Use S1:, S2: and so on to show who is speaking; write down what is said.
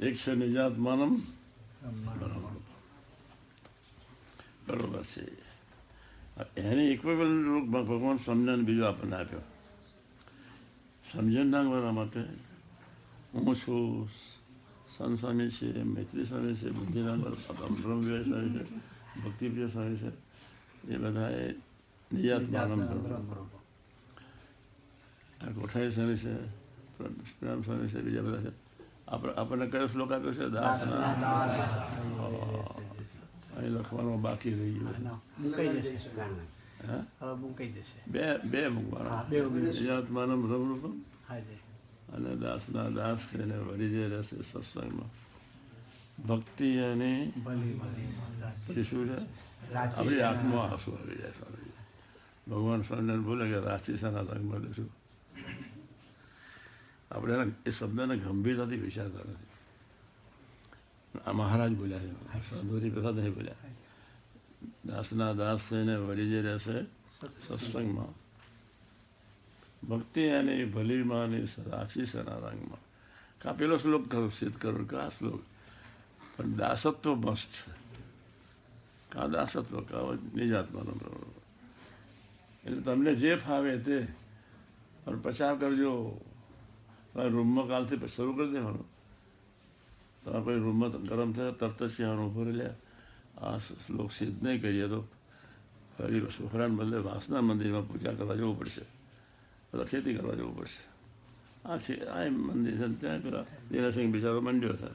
S1: એક છે નિજાત્માનમ બરોબર છે એની રૂપ ભગવાન સમજણ બીજું આપણને આપ્યો સમજણ ના કરવા માટે હું છું સંત સ્વામી છે મૈત્રી સ્વામી છે બુદ્ધિનાથ બ્રહ્મવિહારી સ્વામી છે ભક્તિપ્રિય સ્વામી છે એ બધાએ નિજાત માનમ કોઠારી સ્વામી છે પ્રેમ સ્વામી છે બીજા બધા છે આપણને કયો શ્લોક આપ્યો છે દાસ અહીં લખવાનો બાકી રહી ગયો બે બે મૂકવાના અને દાસના દાસ છે ને વળી જે રહેશે સત્સંગમાં ભક્તિ અને પછી શું છે આપણી આત્મા આંસુ આવી જાય સ્વામીજી ભગવાન સ્વામિનારાયણ ભૂલે કે રાચીસાના રંગમાં લેશું આપણે એ શબ્દને ગંભીરતાથી વિચારતા નથી આ મહારાજ બોલ્યા છે સાધુરી પ્રસાદ નહીં બોલ્યા દાસના દાસ થઈને વળી જે રહેશે સત્સંગમાં ભક્તિ એની ભલીમાની રાશિ સના રંગમાં કા પેલો શ્લોક કરો સિદ્ધ કરું કા શ્લોક પણ દાસત્વ મસ્ત છે કા દાસત્વ કા નિજાત્માનો એટલે તમને જે ફાવે તે પણ પચાવ કરજો તમારે રૂમમાં કાલથી શરૂ કરી દેવાનું તમારે કોઈ રૂમમાં ગરમ થયા તરત જ કહેવાનું ઊભો લ્યા આ શ્લોક સિદ્ધ નહીં કરીએ તો ફરી છોકરાને બદલે વાસના મંદિરમાં પૂજા કરવા જવું પડશે બધા ખેતી કરવા જવું પડશે આ ખે આ મંદિર છે ત્યાં પેલા દેરાસિંહ બિચારો મંડ્યો છે